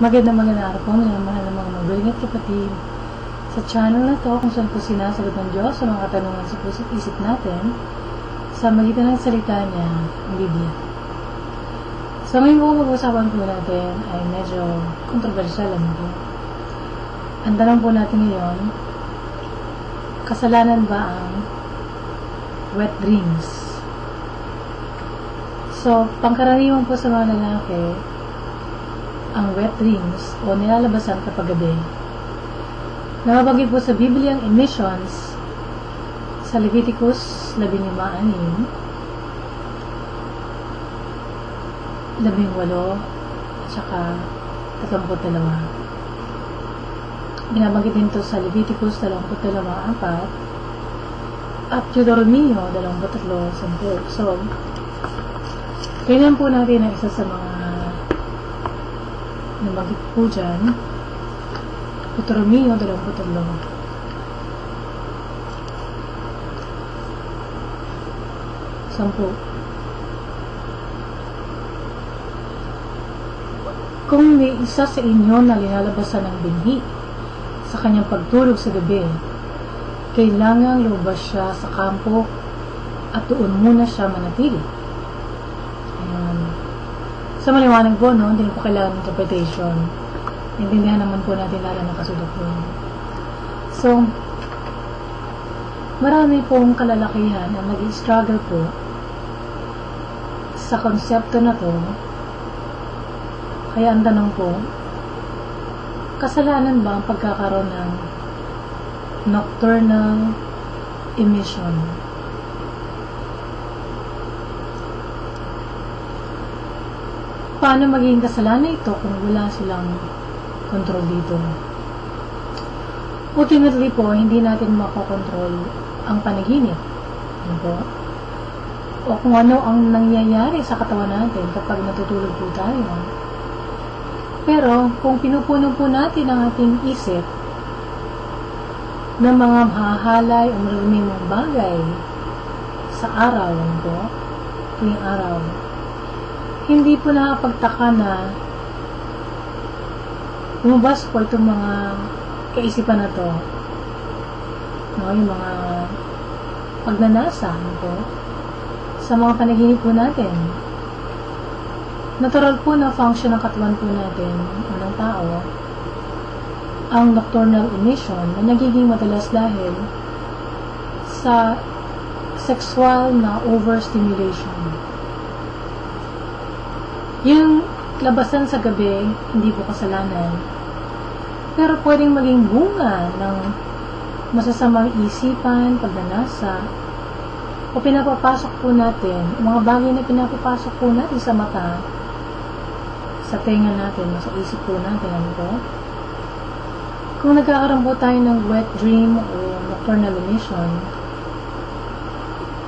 Magandang magandang araw po, mga mahal na mga magaling at kapatid. Sa channel na to, kung saan po sinasagot ng Diyos sa mga katanungan sa puso't isip natin, sa magitan ng salita niya, ang Biblia. So ngayon po mag-usapan po natin ay medyo controversial ano po. Ang tanong po natin ngayon, kasalanan ba ang wet dreams? So, pangkaraniwan po sa mga lalaki, ang wet dreams o nilalabasan kapag gabi. Nababanggit po sa Biblia ang emissions sa Leviticus 15.6 labing at saka 32. Binabanggit din to sa Leviticus 22.4 at Deuteronomio 23.10. So, kailan po natin ang isa sa mga nabanggit po dyan Deuteronomio 23. Sampu. Kung may isa sa inyo na linalabasan ng binhi sa kanyang pagtulog sa gabi, kailangang lumabas siya sa kampo at doon muna siya manatili. Sa maliwanag po, no, hindi po kailangan ng interpretation. Intindihan naman po natin lalo ng kasulat po. So, marami pong kalalakihan ang nag-struggle po sa konsepto na to kaya ang tanong po, kasalanan ba ang pagkakaroon ng nocturnal emission? Paano magiging kasalanan ito kung wala silang control dito? Ultimately po, hindi natin makokontrol ang panaginip. Ano po? O kung ano ang nangyayari sa katawan natin kapag natutulog po tayo. Pero, kung pinupuno po natin ang ating isip ng mga mahahalay o maraming bagay sa araw, ano po, tuwing araw, hindi po nakapagtaka na lumabas po itong mga kaisipan na to. No, yung mga pagnanasa, po, sa mga panaginip po natin natural po na function ng katawan po natin o ng tao ang nocturnal emission na nagiging madalas dahil sa sexual na overstimulation. Yung labasan sa gabi, hindi po kasalanan. Pero pwedeng maging bunga ng masasamang isipan, pagnanasa, o pinapapasok po natin, mga bagay na pinapapasok po natin sa mata, sa tenga natin, sa isip po natin, ano po? Kung nagkakaroon po tayo ng wet dream o nocturnal emission,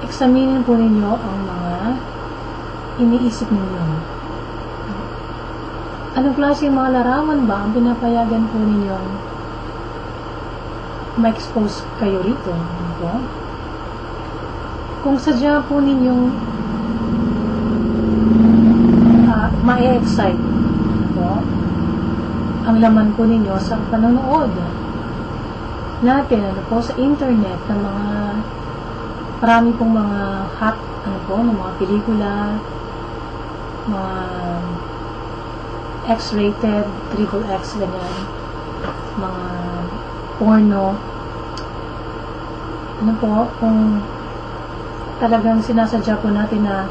examinin po ninyo ang mga iniisip ninyo. Anong klase mga larawan ba ang pinapayagan po ninyong ma-expose kayo rito? Po? Kung sadya po ninyong uh, ma-excite po ang laman po ninyo sa panonood natin ano po sa internet ng mga marami pong mga hot ano po ng mga pelikula mga X-rated, triple X ganyan mga porno ano po kung talagang sinasadya po natin na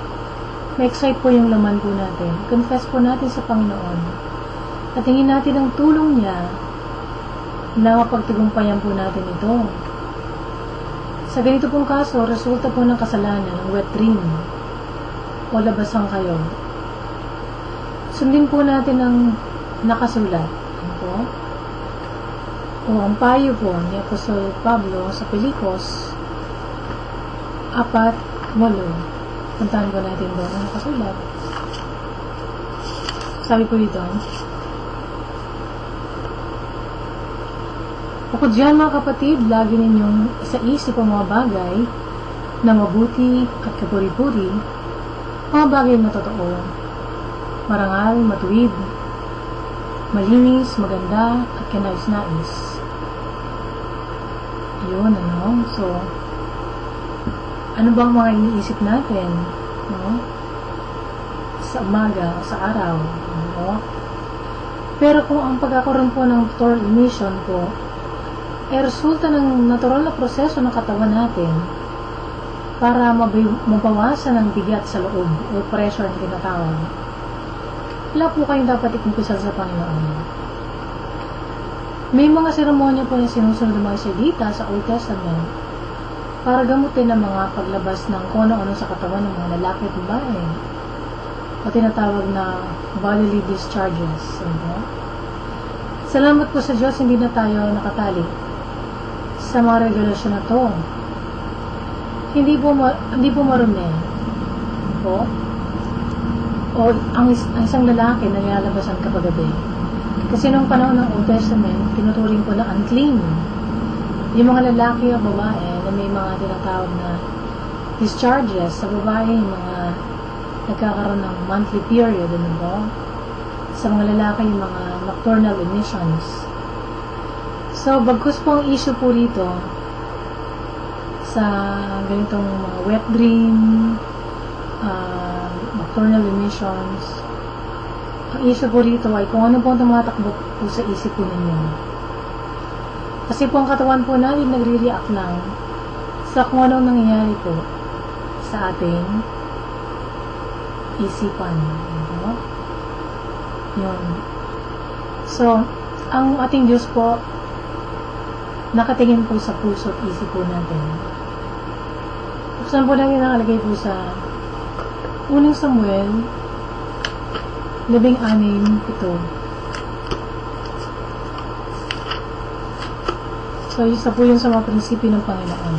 ma-excite po yung laman po natin. Confess po natin sa Panginoon. At tingin natin ang tulong niya na mapagtagumpayan po natin ito. Sa ganito pong kaso, resulta po ng kasalanan ng wet dream o labasan kayo. Sundin po natin ang nakasulat. Po? O ang payo po ni Apostol Pablo sa Pilikos 4, 8 Puntahan ko natin doon ang nakasulat. Sabi po dito, Bukod dyan mga kapatid, lagi ninyong isaisip ang mga bagay na mabuti at kapuri-puri, mga bagay na totoo, marangal, matuwid, malinis, maganda, at kanais-nais. Yun, ano? So, ano bang mga iniisip natin, no? Sa umaga, sa araw, no? Pero kung ang pagkakaroon po ng total emission po, ay resulta ng natural na proseso ng katawan natin para mabawasan ang bigat sa loob o pressure na tinatawag. Wala po kayong dapat ikumpisal sa Panginoon. May mga seremonya po na sinusunod ng mga Israelita sa Old Testament para gamutin ang mga paglabas ng kung ano sa katawan ng mga lalaki at babae o tinatawag na bodily discharges. Ano? Salamat po sa Diyos, hindi na tayo nakatali sa mga regulasyon na to. Hindi po, hindi po marumi po o ang, ang isang lalaki na nilalabasan kapag gabi. Kasi nung panahon ng Old Testament, tinuturing po na unclean. Yung mga lalaki o babae na may mga tinatawag na discharges sa babae, yung mga nagkakaroon ng monthly period, ano ba? Sa mga lalaki, yung mga nocturnal emissions. So, bagkus po ang issue po rito sa ganitong mga wet dream, uh, nocturnal emissions, ang issue po rito ay kung ano po ang tumatakbo po sa isip po ninyo. Kasi po ang katawan po natin nagre-react lang sa kung anong nangyayari po sa ating isipan. Diba? Yun. So, ang ating Diyos po nakatingin po sa puso at isip po natin. Buksan po natin nakalagay po sa unang Samuel labing anim ito. So, isa po yun sa mga prinsipyo ng Panginoon.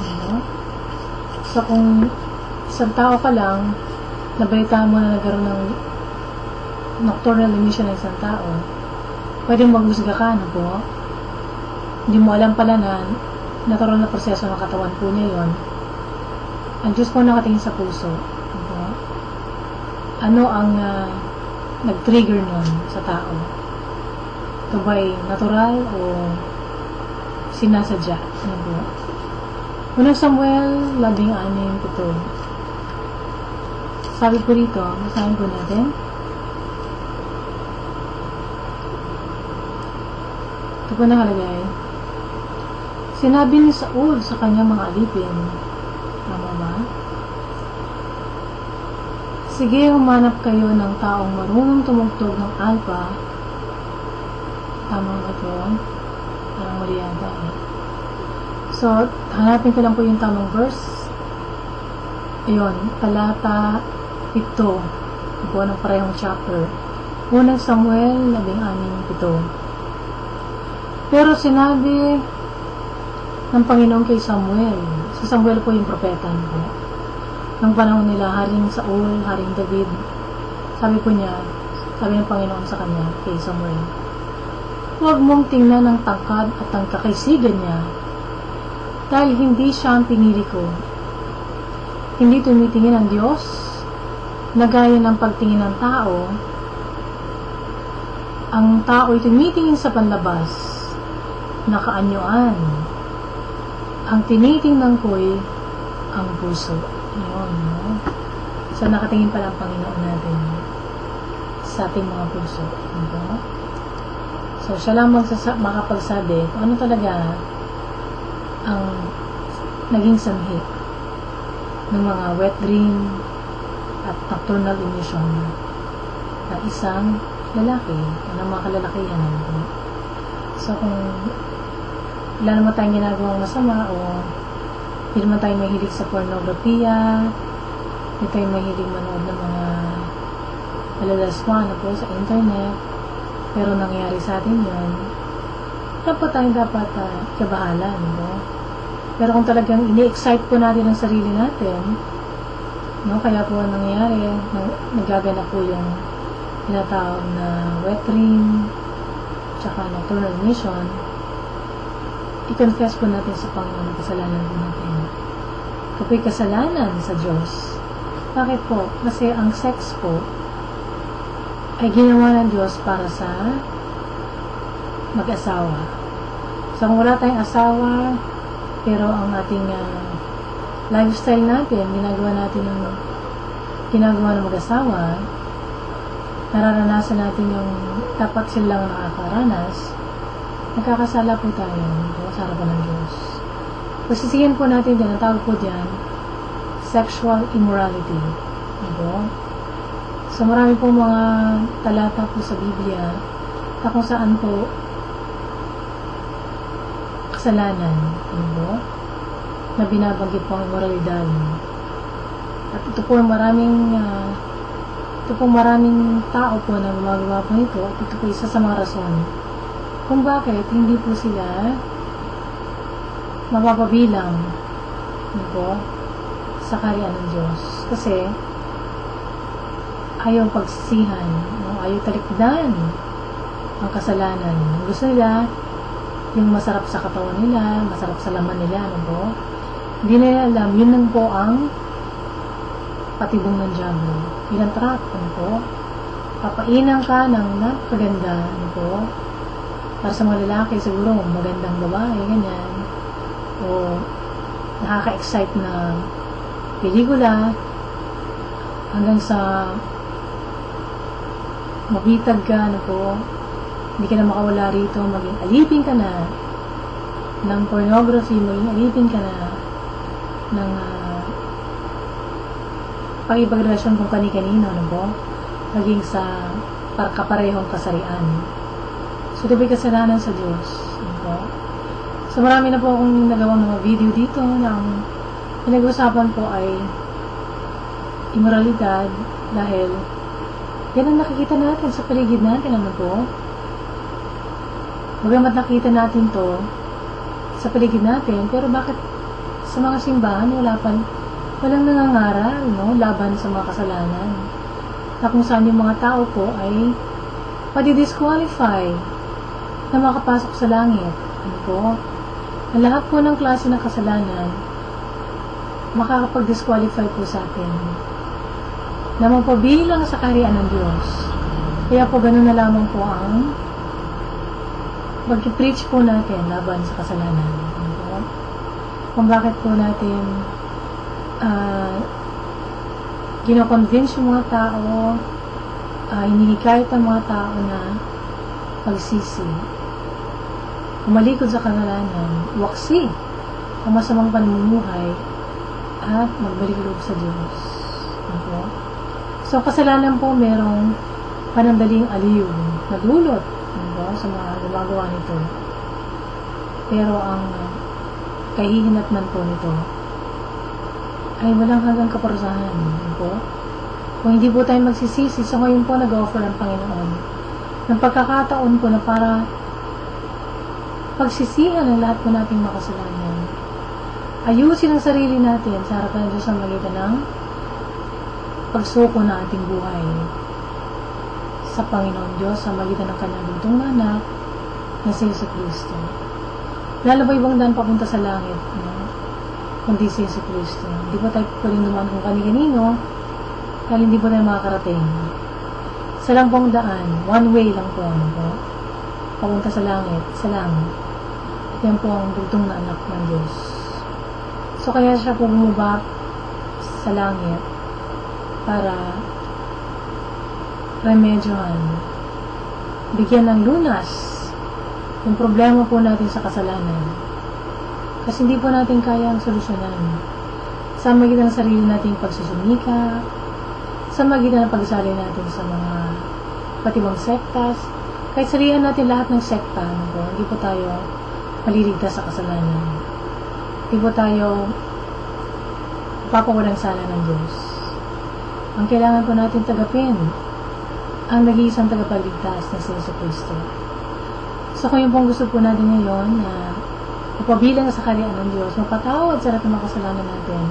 Ano? So, kung isang tao ka lang, nabalita mo na nagkaroon ng nocturnal emission ng isang tao, pwedeng maghusga ka, ano po? Hindi mo alam pala na natural na proseso ng katawan po niya yon. Ang Diyos po nakatingin sa puso. Ano, ang uh, nag-trigger nun sa tao? Ito ba'y natural o sinasadya? Ano po? Unang Samuel, labing anim ito. Sabi po rito, masahin po natin. Ito po nakalagay. Sinabi ni Saul sa kanyang mga alipin, tama ba? Sige, humanap kayo ng taong marunong tumugtog ng alpa. Tama ba ito? Parang mali yata eh. So, hanapin ko lang po yung tamang verse. Ayun, talata ito. Po ng parehong chapter. Unang Samuel, labing anim ito. Pero sinabi ng Panginoon kay Samuel. Si Samuel po yung propeta po. Nung panahon nila, Haring Saul, Haring David. Sabi po niya, sabi ng Panginoon sa kanya, kay Samuel, Huwag mong tingnan ang tangkad at ang kakaisigan niya dahil hindi siya ang pinili ko. Hindi tumitingin ang Diyos na gaya ng pagtingin ng tao. Ang tao ay tumitingin sa panlabas, nakaanyuan. Ang tinitingnan ko'y ang puso. Yun, no? So, nakatingin pala ang Panginoon natin sa ating mga puso. Diba? So, siya lang magsasa- makapagsabi kung ano talaga ang naging sanhi ng mga wet dream at nocturnal emission ng isang lalaki o ng mga kalalakihan. Diba? So, kung wala naman tayong ginagawang masama o hindi naman tayo mahilig sa pornografiya, hindi tayo mahilig manood ng mga malalaswa na po sa internet, pero nangyari sa atin yun, dapat tayo dapat uh, kabahalan, no? Pero kung talagang ini-excite po natin ang sarili natin, no, kaya po ang nangyayari, nagaganap po yung tinatawag na wet dream, tsaka nocturnal emission, i-confess po natin sa Panginoon ang kasalanan po natin. Kapag kasalanan sa Diyos, bakit po? Kasi ang sex po ay ginawa ng Diyos para sa mag-asawa. So, kung wala tayong asawa, pero ang ating ah, lifestyle natin, ginagawa natin ng ginagawa ng mag-asawa, nararanasan natin yung dapat silang nakakaranas, nagkakasala po tayo sa harapan ng Diyos. Pasisiyan po natin dyan, ang tawag po dyan, sexual immorality. Diba? So marami po mga talata po sa Biblia na kung saan po kasalanan, diba? na binabanggit po ang moralidad. At ito po maraming ah, ito po maraming tao po na gumagawa po nito at ito po isa sa mga rason kung bakit hindi po sila mapapabilang diba, sa karyan ng Diyos. Kasi ayaw pagsisihan, no? ayaw talikdan ang kasalanan. Gusto nila yung masarap sa katawan nila, masarap sa laman nila, ano po? Hindi nila alam, yun lang po ang patibong ng Diablo. Yun ang trap, ano po? Papainan ka ng napakaganda, ano po? Para sa mga lalaki, siguro magandang babae, ganyan. O nakaka-excite na pelikula hanggang sa mabitag ka, ano po, hindi ka na makawala rito, maging alipin ka na ng pornography, maging alipin ka na ng uh, pag-ibagrelasyon kung kani-kanino, ano po, maging sa par kaparehong kasarian. So, diba kasalanan sa Diyos. So, marami na po akong nagawang mga video dito na ang pinag-usapan po ay immoralidad dahil yan ang nakikita natin sa paligid natin, ano po. Bagamat nakita natin to sa paligid natin, pero bakit sa mga simbahan wala pa walang nangangaral, no, laban sa mga kasalanan. Na kung saan yung mga tao po ay padi-disqualify na makapasok sa langit. Ano po? Ang lahat po ng klase ng kasalanan makakapag-disqualify po sa atin na magpabilang sa kaharian ng Diyos. Kaya po ganun na lamang po ang mag-preach po natin laban sa kasalanan. Po? Kung bakit po natin uh, ginoconvince yung mga tao, uh, hinihikayat ang mga tao na pagsisi. Umalikod sa kasalanan, waksi ang masamang panumuhay at magbalik loob sa Diyos. Ano So, kasalanan po merong panandaling aliw na dulot ano, sa mga gumagawa nito. Pero ang kahihinatnan po nito ay walang hanggang kaparusahan. Po? Kung hindi po tayo magsisisi, so ngayon po nag-offer ang Panginoon ng pagkakataon po na para pagsisihan ang lahat po nating makasalanan. Ayusin ang sarili natin sa harapan ng Diyos ang magitan ng pagsuko na ating buhay sa Panginoon Diyos sa magitan ng kanyang lutong anak na si Yesu Cristo. Lalo ba ibang daan papunta sa langit, no? kundi si Yesu Cristo. Hindi po tayo pwedeng naman kung kani-kanino hindi po tayo makakarating. Sa lang pong daan, one way lang po, ano po? Papunta sa langit, sa langit. Yan po ang dugtong na anak ng Diyos. So, kaya siya po bumaba sa langit para remedyohan, bigyan ng lunas yung problema po natin sa kasalanan. Kasi hindi po natin kaya ang solusyonan. Sa magitan ng sarili nating pagsusumika, sa magitan ng pagsali natin sa mga patibang sektas, kahit sarihan natin lahat ng sekta, ano hindi po tayo maliligtas sa kasalanan. Hindi po tayo papawalang sala ng Diyos. Ang kailangan po natin tagapin ang nag-iisang tagapagligtas na si Yesu Cristo. So kung yung pong gusto po natin ngayon na mapabilang sa kariyan ng Diyos, mapatawad sa lahat ng mga kasalanan natin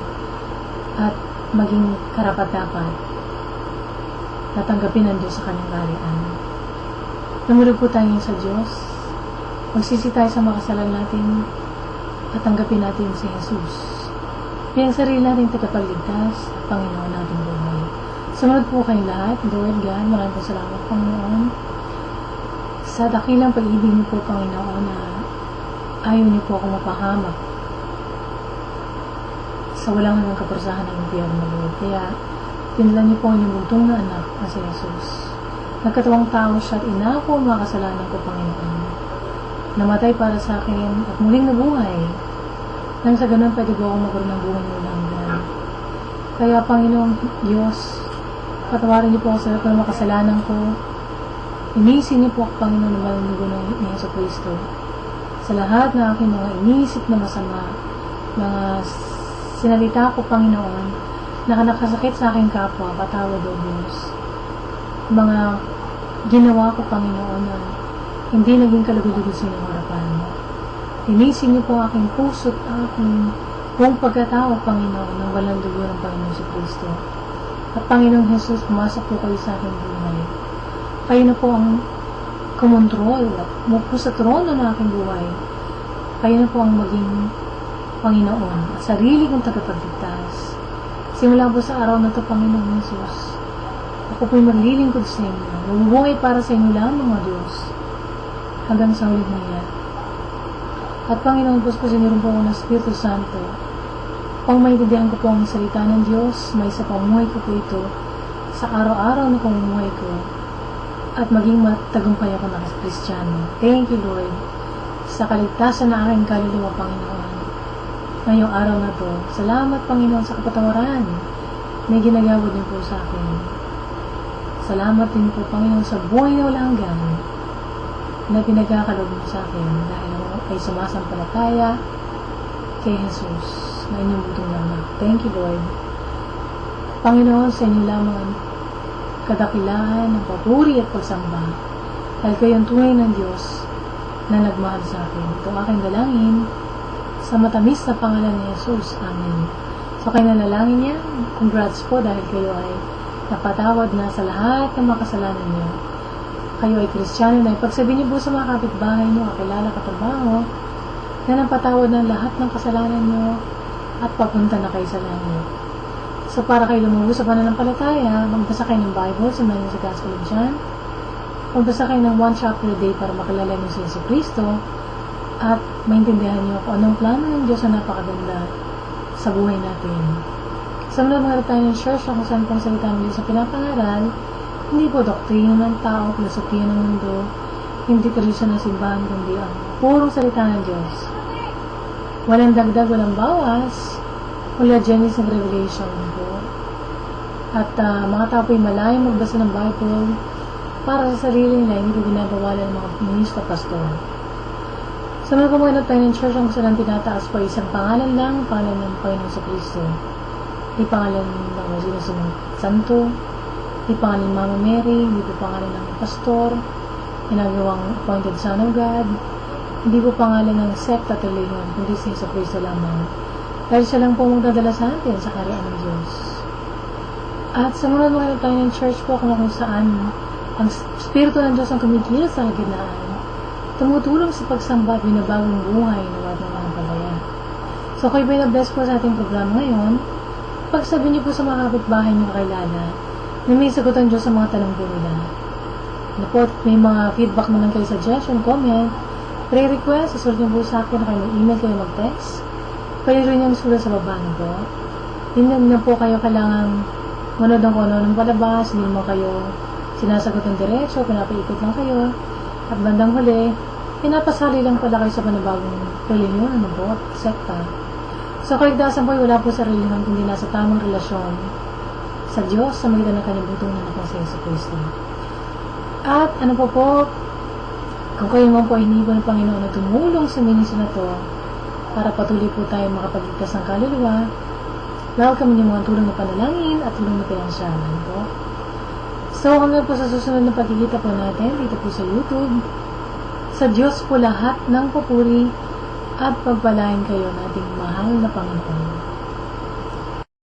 at maging karapat-dapat natanggapin ng Diyos sa kanyang kariyan. Namulog po tayo sa Diyos, magsisi tayo sa mga kasalanan natin at tanggapin natin si Jesus. Bilang sarili natin tagapagligtas at Panginoon natin buhay. Sumunod po kayong lahat. Lord God, maraming salamat, Panginoon. Sa dakilang pag-ibig niyo po, Panginoon, na ayaw niyo po ako mapahamak sa walang hanggang kaparusahan ng impyerno, Lord. Kaya, pinala niyo po ang inyong na anak na si Jesus. Nagkatawang tao siya at inako ang mga kasalanan ko, Panginoon. Namatay para sa akin at muling nabuhay. Nang sa ganun, pwede po ako magkaroon ng buhay ng hanggan. Kaya, Panginoong Diyos, patawarin niyo po ako sa lahat ng mga kasalanan ko. Inisin niyo po ako, Panginoon, na malunugo ng Yeso Cristo. Sa lahat ng aking mga inisip na masama, mga sinalita ko, Panginoon, na nakasakit sa aking kapwa, patawad o Diyos. Mga ginawa ko, Panginoon, na hindi naging kalugod-lugod sa inyong harapan. Inisin niyo po aking puso at aking buong pagkatao, Panginoon, ng walang dugo ng Panginoon sa Kristo. At Panginoong Jesus, pumasok po kayo sa aking buhay. Kayo na po ang kumontrol at umupo sa trono ng aking buhay. Kayo na po ang maging Panginoon at sarili kong tagapagligtas. Simula po sa araw na ito, Panginoong Jesus, ako po'y maglilingkod sa inyo. Mabubuhay para sa inyo lang, mga Diyos, hanggang sa huling niya. At Panginoon, po po sinirin po ako ng Espiritu Santo. Pang maintindihan ko po ang salita ng Diyos, may sa pamuhay ko po ito sa araw-araw na pamumuhay ko at maging matagumpay ako na Kristiyano. Thank you, Lord, sa kaligtasan na aking kaluluwa, Panginoon. Ngayong araw na to, salamat, Panginoon, sa kapatawaran na ginagawa din po sa akin. Salamat din po, Panginoon, sa buhay na wala hanggan na pinagkakalog mo sa akin dahil ako ay sumasampalataya kay Jesus na inyong butong naman. Thank you, Lord. Panginoon, sa inyo lamang ang kadakilaan ng papuri at pagsamba dahil kayo ang tunay ng Diyos na nagmahal sa akin. Ito aking dalangin sa matamis na pangalan ni Jesus. Amen. So kayo nanalangin niya, congrats po dahil kayo ay napatawad na sa lahat ng mga kasalanan niyo. Kayo ay kristyano na ipagsabihin niyo po sa mga kapitbahay niyo, kakilala, katrabaho, na napatawad ng lahat ng kasalanan niyo at papunta na kayo sa langit. So para kayo lumubo sa pananampalataya, magbasa kayo ng Bible, niyo sa Gospel of John, magbasa kayo ng one chapter a day para makilala niyo si Yesu Cristo at maintindihan niyo kung anong plano ng Diyos na napakaganda sa buhay natin. Sa mga mga tayo ng church na kung saan pong salita Diyos sa pinapangaral, hindi po doktrina ng tao, filosofiya ng mundo, hindi tradisyon ng simbahan, kundi ang purong salita ng Diyos. Walang dagdag, walang bawas, mula Genesis and Revelation po. At uh, mga tao po'y malayang magbasa ng Bible para sa sarili nila, hindi ko ginagawa ng mga ministro pastor. Sa mga kumaganap tayo ng church, ang gusto lang tinataas po isang pangalan lang, pangalan ng Panginoon sa Kristo. Di pangalan ng sino sa santo, di pangalan ng Mama Mary, hindi po pangalan ng pastor, ginagawang appointed son of God, hindi po pangalan ng sect at religion, kundi si Yeso Kristo lamang. Dahil siya lang po magdadala sa atin sa kariyan ng Diyos. At sa mga mga tayo ng church po kung kung saan ang Espiritu ng Diyos ang kumikilos sa kaginaan, tumutulong sa pagsamba at binabagong buhay na wad ng mga palaya. So kayo ba na-bless po sa ating programa ngayon? Pagsabi niyo po sa mga kapitbahay niyo kakilala na may sagot ang Diyos sa mga tanong po nila. Na po, may mga feedback naman kayo, suggestion, comment, prayer request, susunod niyo po sa akin na kayo mag-email kayo mag-text. Pwede rin yung sulat sa baba na po. Hindi na po kayo kailangan manood ng kung ano ng palabas, hindi mo kayo sinasagot ng diretso, pinapaikot lang kayo. At bandang huli, pinapasali lang pala kayo sa panibagong reliyon, ano po, sekta. So, kaligtasan po ay wala po sa reliyon kundi nasa tamang relasyon sa Diyos sa magitan ng na nakong sa Yesu Cristo. At ano po po, kung kayo man po ay hinibo ng Panginoon na tumulong sa ministry na to, para patuloy po tayo makapagligtas ng kaluluwa, lawag kami ng mga tulong na panalangin at tulong na pinansyalan po. So, hanggang po sa susunod na pagkikita po natin dito po sa YouTube, sa Diyos po lahat ng papuri at pagpalain kayo nating mahal na Panginoon.